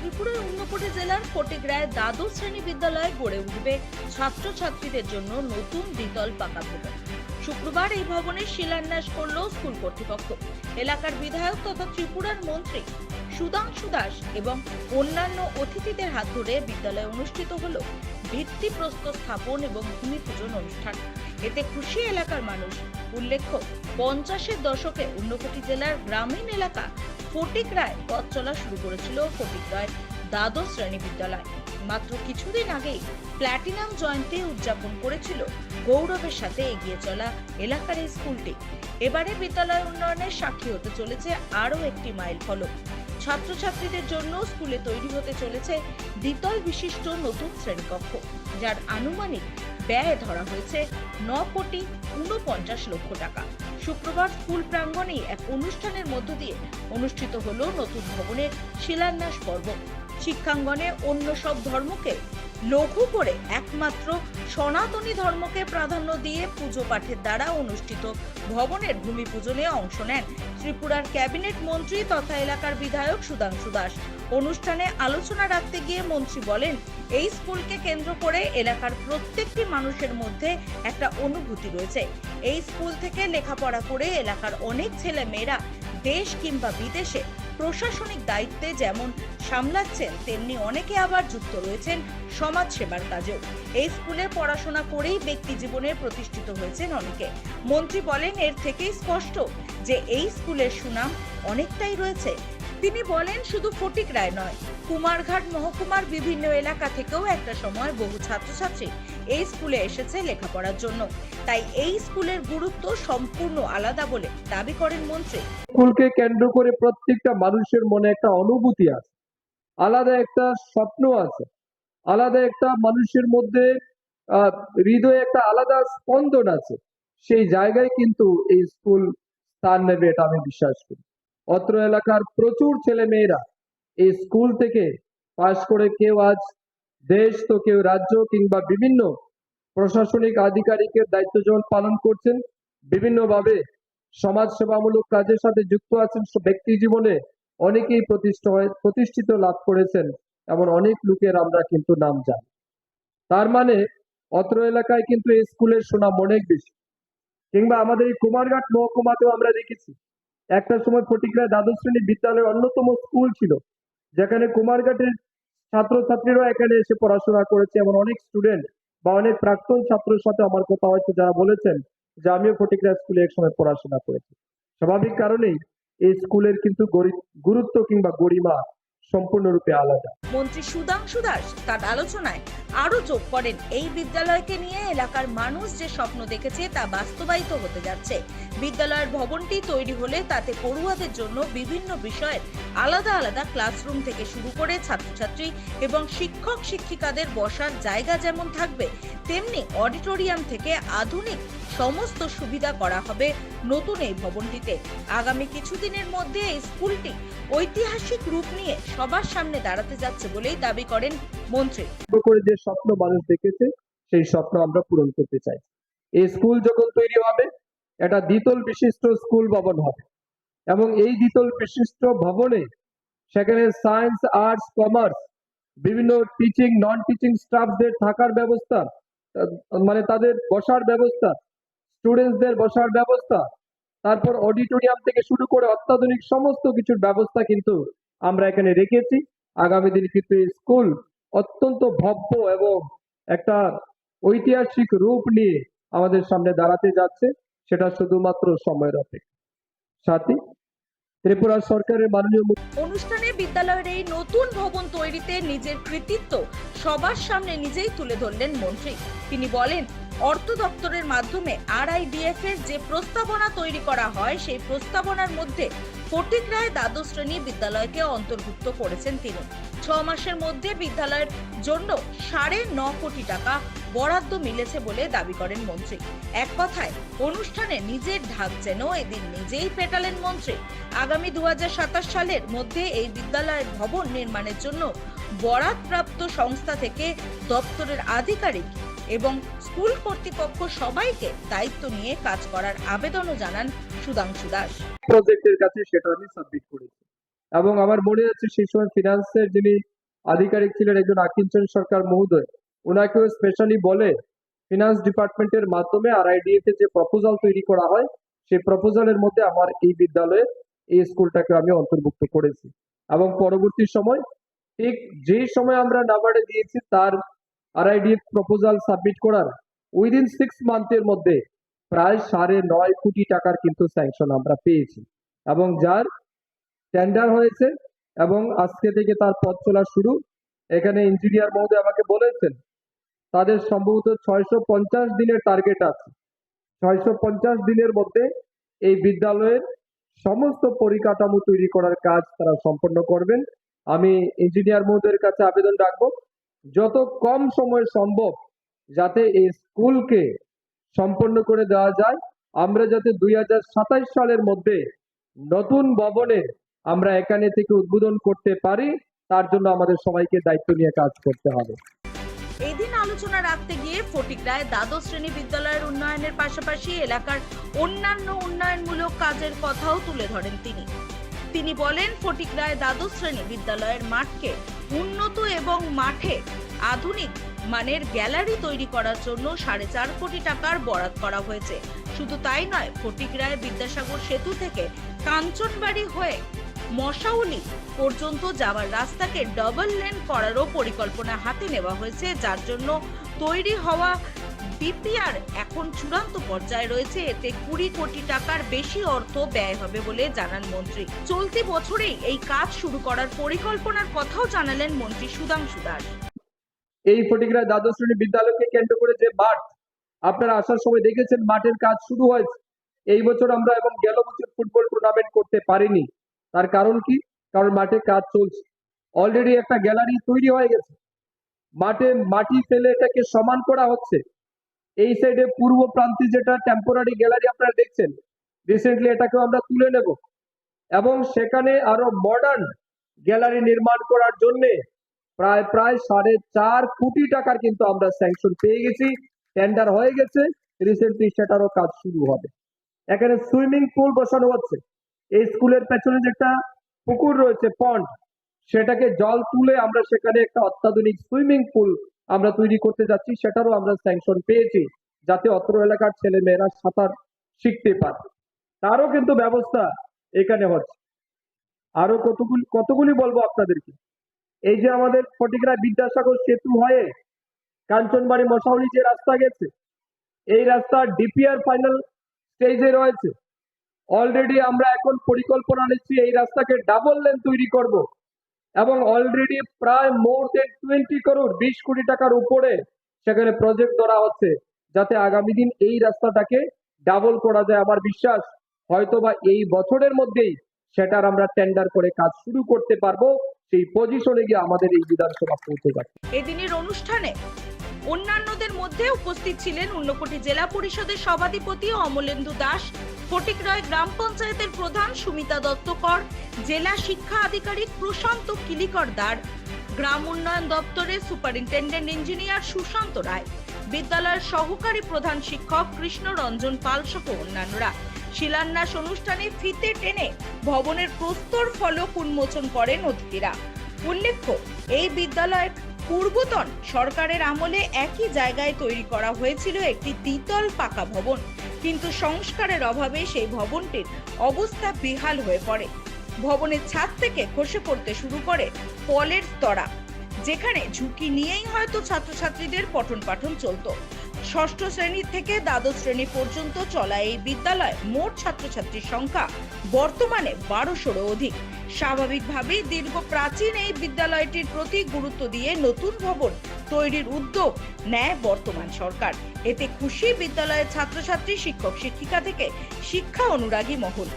ত্রিপুরার ঊনকোটি জেলার ফটিকরায় দ্বাদশ শ্রেণি বিদ্যালয়ে গড়ে উঠবে ছাত্রছাত্রীদের জন্য নতুন দ্বিতল পাকা ভবন। শুক্রবার এই ভবনের শিলান্যাস করল স্কুল কর্তৃপক্ষ। এলাকার বিধায়ক তথা ত্রিপুরার মন্ত্রী সুধাংশু দাস এবং অন্যান্য অতিথিদের হাত ধরে বিদ্যালয়ে অনুষ্ঠিত হল ভিত্তিপ্রস্তর স্থাপন এবং ভূমি পূজন অনুষ্ঠান। এতে খুশি এলাকার মানুষ। উল্লেখ্য, পঞ্চাশের দশকে ঊনকোটি জেলার গ্রামীণ এলাকা ফটিক রায় পথ চলা শুরু করেছিল ফটিক রায় দ্বাদশ শ্রেণি বিদ্যালয়। মাত্র কিছুদিন আগেই প্ল্যাটিনাম জয়ন্তী উদযাপন করেছিল গৌরবের সাথে এগিয়ে চলা এলাকার এই স্কুলটি। এবারে বিদ্যালয় উন্নয়নের সাক্ষী হতে চলেছে আরও একটি মাইল ফলক। ছাত্রছাত্রীদের জন্য স্কুলে তৈরি হতে চলেছে দ্বিতল বিশিষ্ট নতুন শ্রেণীকক্ষ, যার আনুমানিক ব্যয় ধরা হয়েছে ন কোটি ঊনপঞ্চাশ লক্ষ টাকা। শুক্রবার স্কুল প্রাঙ্গণে এক অনুষ্ঠানের মধ্য দিয়ে অনুষ্ঠিত হলো নতুন ভবনের শিলান্যাস পর্ব। শিক্ষাঙ্গনে অন্য সব ধর্মকে লঘু করে একমাত্র সনাতনী ধর্মকে প্রাধান্য দিয়ে পুজো পাঠের দ্বারা অনুষ্ঠিত ভবনের ভূমি পূজনে অংশ নেন ত্রিপুরার ক্যাবিনেট মন্ত্রী তথা এলাকার বিধায়ক সুধাংশু দাস। অনুষ্ঠানে আলোচনা রাখতে গিয়ে মন্ত্রী বলেন, এই স্কুলকে কেন্দ্র করে এলাকার প্রত্যেকটি মানুষের মধ্যে একটা অনুভূতি রয়েছে। এই স্কুল থেকে লেখাপড়া করে এলাকার অনেক ছেলে মেয়েরা দেশ কিংবা বিদেশে প্রশাসনিক দায়িত্বে যেমন সামলাচ্ছেন, তেমনি অনেকে আবার যুক্ত রয়েছেন সমাজ সেবার কাজেও। এই স্কুলে পড়াশোনা করেই ব্যক্তি জীবনে প্রতিষ্ঠিত হয়েছেন অনেকে। মন্ত্রী বলেন, এর থেকেই স্পষ্ট যে এই স্কুলের সুনাম অনেকটাই রয়েছে। তিনি বলেন, শুধু ফটিক রায় নয়, কুমারঘাট মহকুমার বিভিন্ন এলাকা থেকেও একটা সময় বহু ছাত্রছাত্রী এই স্কুলে এসেছে লেখাপড়ার জন্য। তাই এই স্কুলের গুরুত্ব সম্পূর্ণ আলাদা বলে দাবি করেন মন্ত্রী। স্কুলকে কেন্দ্র করে প্রত্যেকটা মানুষের মনে একটা অনুভূতি আছে, আলাদা একটা স্বপ্ন আছে, আলাদা একটা মানুষের মধ্যে হৃদয়ে একটা আলাদা স্পন্দন আছে। সেই জায়গায় কিন্তু এই স্কুল স্থান নেবে এটা আমি বিশ্বাস করি। অত্র এলাকার প্রচুর ছেলে মেয়েরা এই স্কুল থেকে পাশ করে কেউ আজ দেশ তো কেউ রাজ্য কিংবা বিভিন্ন প্রশাসনিক আধিকারিকের দায়িত্ব যেমন পালন করছেন, বিভিন্নভাবে সমাজ সেবামূলক কাজের সাথে যুক্ত আছেন ব্যক্তি জীবনে অনেকেই প্রতিষ্ঠিত প্রতিষ্ঠিত লাভ করেছেন, এমন অনেক লোকের আমরা কিন্তু নাম জানি। তার মানে অত্র এলাকায় কিন্তু এই স্কুলের সুনাম অনেক বেশি। কিংবা আমাদের এই কুমারঘাট মহকুমাতেও আমরা দেখেছি একটা সময় ফটিকরা দ্বাদশ শ্রেণি বিদ্যালয়ের অন্যতম স্কুল ছিল, যেখানে কুমারঘাটের ছাত্রছাত্রীরা এখানে এসে পড়াশোনা করেছে। এমন অনেক স্টুডেন্ট বা অনেক প্রাক্তন ছাত্রের সাথে আমার কথা হয়েছে যারা বলেছেন যে আমিও ফটিকরা স্কুলে এক সময় পড়াশোনা করেছি। স্বাভাবিক কারণেই এই স্কুলের কিন্তু গরি- গুরুত্ব কিংবা গরিমা সম্পূর্ণরূপে আলাদা। মন্ত্রী সুধাংশু দাস তার আলোচনায় আরও যোগ করেন, এই বিদ্যালয়কে নিয়ে এলাকার মানুষ যে স্বপ্ন দেখেছে তা বাস্তবায়িত হতে যাচ্ছে। বিদ্যালয়ের ভবনটি তৈরি হলে তাতে পড়ুয়াদের জন্য বিভিন্ন বিষয়ের আলাদা আলাদা ক্লাসরুম থেকে শুরু করে ছাত্রছাত্রী এবং শিক্ষক শিক্ষিকাদের বসার জায়গা যেমন থাকবে, তেমনি অডিটোরিয়াম থেকে আধুনিক সমস্ত সুবিধা করা হবে নতুন এই ভবনটিতে। আগামী কিছুদিনের মধ্যে এই স্কুলটি ঐতিহাসিক রূপ নিয়ে সবার সামনে দাঁড়াতে যাচ্ছে বলেই দাবি করেন মন্ত্রী। করে যে স্বপ্ন মানুষ দেখেছে, সেই স্বপ্ন আমরা পূরণ করতে চাই। এই স্কুল যখন তৈরি হবে, এটা দ্বিতল বিশিষ্ট স্কুল ভবন হবে এবং এই দ্বিতল বিশিষ্ট ভবনে সেখানে সায়েন্স, আর্টস, কমার্স, বিভিন্ন টিচিং নন টিচিং স্টাফদের থাকার ব্যবস্থা মানে তাদের বসার ব্যবস্থা স্টুডেন্টসদের বসার ব্যবস্থা, তারপর অডিটোরিয়াম থেকে শুরু করে অত্যাধুনিক সমস্ত কিছুর ব্যবস্থা কিন্তু আমরা এখানে রেখেছি। আগামী দিন কিন্তু স্কুল অত্যন্ত ভব্য এবং একটা ঐতিহাসিক রূপ নিয়ে আমাদের সামনে দাঁড়াতে যাচ্ছে, সেটা শুধুমাত্র সময়ের অপেক্ষা। সাথী, ত্রিপুরা সরকারের মাননীয় অনুষ্ঠানে বিদ্যালয়ের এই নতুন ভবন তৈরিতে নিজের কৃতিত্ব সবার সামনে নিজেই তুলে ধরলেন মন্ত্রী। তিনি বলেন অর্থ দপ্তরের মাধ্যমে আরআইডিএফ এর যে প্রস্তাবনা তৈরি করা হয়, সেই প্রস্তাবনার মধ্যে ফটিক রায় দ্বাদশ শ্রেণি বিদ্যালয়কে অন্তর্ভুক্ত করেছেন তিনি। ছ মাসের মধ্যে বিদ্যালয়ের জন্য সাড়ে ন কোটি টাকা বরাদ্দ মিলেছে বলে দাবি করেন মন্ত্রী। এক কথায়, অনুষ্ঠানে নিজের ঢাক যেন এদিন নিজেই পেটালেন মন্ত্রী। আগামী দু হাজার সাতাশ সালের মধ্যে এই বিদ্যালয়ের ভবন নির্মাণের জন্য বরাদপ্রাপ্ত সংস্থা থেকে দপ্তরের আধিকারিক এবং স্কুল কর্তৃপক্ষ সবাইকে দায়িত্ব নিয়ে কাজ করার আবেদনও জানান সুধাংশু দাস। প্রজেক্টের কাছে সেটা আমি সাবমিট করেছি। এবং আমার মনে আছে সেই সময় ফিনান্সের যিনি আধিকারিক ছিলেন একজন আকিঞ্চন সরকার মহোদয় ওনাকেও স্পেশালি বলে ফিনান্স ডিপার্টমেন্টের মাধ্যমে আরআইডিএ তে যে প্রপোজাল তৈরি করা হয়, সেই প্রপোজালের মধ্যে আমার এই বিদ্যালয়ে এই স্কুলটাকে আমি অন্তর্ভুক্ত করেছি। এবং পরবর্তী সময় ঠিক যে সময় আমরা নাবার্ডে দিয়েছি, তার আরআইডি প্রপোজাল সাবমিট করার উইদিন সিক্স মান্থের মধ্যে প্রায় সাড়ে নয় কোটি টাকার কিন্তু স্যাংশন আমরা পেয়েছি। এবং যার টেন্ডার হয়েছে এবং আজকে থেকে তার পথ চলা শুরু, এখানে ইঞ্জিনিয়ার মহোদয় আমাকে বলেছেন, তাদের সম্ভবত ছয়শো পঞ্চাশ দিনের টার্গেট আছে। ছয়শো পঞ্চাশ দিনের মধ্যে এই বিদ্যালয়ের সমস্ত পরিকাঠামো তৈরি করার কাজ তারা সম্পন্ন করবেন। আমি ইঞ্জিনিয়ার মহোদয়ের কাছে আবেদন রাখব। যত কম সময় সম্ভব যাতে এই স্কুলকে সম্পন্ন করে দেওয়া যায়, আমরা যাতে দুই হাজার সাতাশ সালের মধ্যে নতুন ভবনে আমরা এখানে থেকে উদ্বোধন করতে পারি, তার জন্য আমাদের সবাইকে দায়িত্ব নিয়ে কাজ করতে হবে। এই দিন আলোচনা রাখতে গিয়ে ফটিকরায় দ্বাদশ শ্রেণি বিদ্যালয়ের উন্নয়নের পাশাপাশি এলাকার অন্যান্য উন্নয়নমূলক কাজের কথাও তুলে ধরেন তিনি। তিনি বলেন ফটিকরায় দ্বাদশ শ্রেণি বিদ্যালয়ের মাঠকে উন্নত এবং মাঠে আধুনিক মানের গ্যালারি তৈরি করার জন্য সাড়ে চার কোটি টাকার বরাদ করা হয়েছে। শুধু তাই নয় ফটিকরায় বিদ্যাসাগর সেতু থেকে কাঞ্চনবাড়ি হয়ে মশাউলি পর্যন্ত যাওয়ার রাস্তাকে ডবল লেন করারও পরিকল্পনা হাতে নেওয়া হয়েছে, যার জন্য তৈরি হওয়া ডিপিআর এখন চূড়ান্ত পর্যায়ে রয়েছে। এতে কুড়ি কোটি টাকার বেশি অর্থ ব্যয় হবে বলে জানান মন্ত্রী। চলতি বছরেই এই কাজ শুরু করার পরিকল্পনার কথাও জানালেন মন্ত্রী সুধাংশু দাস। এই ফটিকরা দ্বাদশ শ্রেণি বিদ্যালয়কে কেন্দ্র করে যে মাঠ, আপনারা আসার সময় দেখেছেন মাঠের কাজ শুরু হয়েছে। এই বছর আমরা এবং গেল বছর ফুটবল টুর্নামেন্ট করতে পারিনি। তার কারণ কি? কারণ মাঠে কাজ চলছে। অলরেডি একটা গ্যালারি তৈরি হয়ে গেছে। মাঠে মাটি ফেলে এটাকে সমান করা হচ্ছে। এই সাইডে পূর্ব প্রান্তে যেটা টেম্পোরারি গ্যালারি আপনারা দেখছেন রিসেন্টলি এটাকেও আমরা তুলে নেব। এবং সেখানে আরও মডার্ন গ্যালারি নির্মাণ করার জন্য প্রায় প্রায় সাড়ে চার কোটি টাকার কিন্তু আমরা স্যাংশন পেয়ে গেছি। টেন্ডার হয়ে গেছে রিসেন্টলি সেটারও কাজ শুরু হবে। এখানে সুইমিং পুল বসানো হচ্ছে। এই স্কুলের পেছনে যেটা পুকুর রয়েছে পন্ড সেটাকে জল তুলে আমরা সেখানে একটা অত্যাধুনিক সুইমিং পুল আমরা তৈরি করতে যাচ্ছি, সেটারও আমরা স্যাংশন পেয়েছি, যাতে অত্র এলাকার ছেলে মেয়েরা সাঁতার শিখতে পারে। তারও কিন্তু ব্যবস্থা এখানে হচ্ছে। আরও কতগুলি কতগুলি বলব আপনাদেরকে? এই যে আমাদের ফটিকরা বিদ্যাসাগর সেতু হয়ে কাঞ্চনবাড়ি মশাউলি যে রাস্তা গেছে, এই রাস্তা ডিপিআর ফাইনাল স্টেজে রয়েছে। অলরেডি আমরা এখন পরিকল্পনা নিচ্ছি এই রাস্তাকে ডাবল লেন তৈরি করব। এবং অলরেডি প্রায় মোর দেন টোয়েন্টি করোড় বিশ কোটি টাকার উপরে সেখানে প্রজেক্ট ধরা হচ্ছে, যাতে আগামী দিন এই রাস্তাটাকে ডাবল করা যায় আমার বিশ্বাস। হয়তোবা এই বছরের মধ্যেই সেটার আমরা টেন্ডার করে কাজ শুরু করতে পারব, সেই পজিশনে গিয়ে আমাদের এই বিধানসভা পৌঁছে যাবে। এদিনের অনুষ্ঠানে অন্যান্যদের মধ্যে উপস্থিত ছিলেন উন্নকোটি জেলা পরিষদের সভাধিপতি অমলেন্দু দাস, ফটিকরায় গ্রাম পঞ্চায়েতের প্রধান সুমিতা দত্তকর, জেলা শিক্ষা আধিকারিক প্রশান্ত কিলিকর দার, গ্রাম উন্নয়ন দপ্তরের সুপারিনটেন্ডেন্ট ইঞ্জিনিয়ার সুশান্ত রায়, বিদ্যালয়ের সহকারী প্রধান শিক্ষক কৃষ্ণ রঞ্জন পাল সহ অন্যান্যরা। শিলান্যাস অনুষ্ঠানে ফিতে টেনে ভবনের প্রস্তর ফলক উন্মোচন করেন অতিথিরা। উল্লেখ্য, এই বিদ্যালয়ের পূর্বতন সরকারের আমলে একই জায়গায় তৈরি করা হয়েছিল একটি দ্বিতল পাকা ভবন। কিন্তু সংস্কারের অভাবে সেই ভবনটির অবস্থা বেহাল হয়ে পড়ে। ভবনের ছাদ থেকে খসে পড়তে শুরু করে পলের তরা, যেখানে ঝুঁকি নিয়েই হয়তো ছাত্রছাত্রীদের পঠন পাঠন চলতো। ষষ্ঠ শ্রেণি থেকে দ্বাদশ শ্রেণি পর্যন্ত চলা এই বিদ্যালয় মোট ছাত্রছাত্রীর সংখ্যা বর্তমানে বারোশোরও অধিক। স্বাভাবিকভাবেই দীর্ঘ প্রাচীন এই বিদ্যালয়টির প্রতি গুরুত্ব দিয়ে নতুন ভবন তৈরির উদ্যোগ নেয় বর্তমান সরকার। এতে খুশি বিদ্যালয়ের ছাত্রছাত্রী, শিক্ষক, শিক্ষিকা থেকে শিক্ষা অনুরাগী মহল।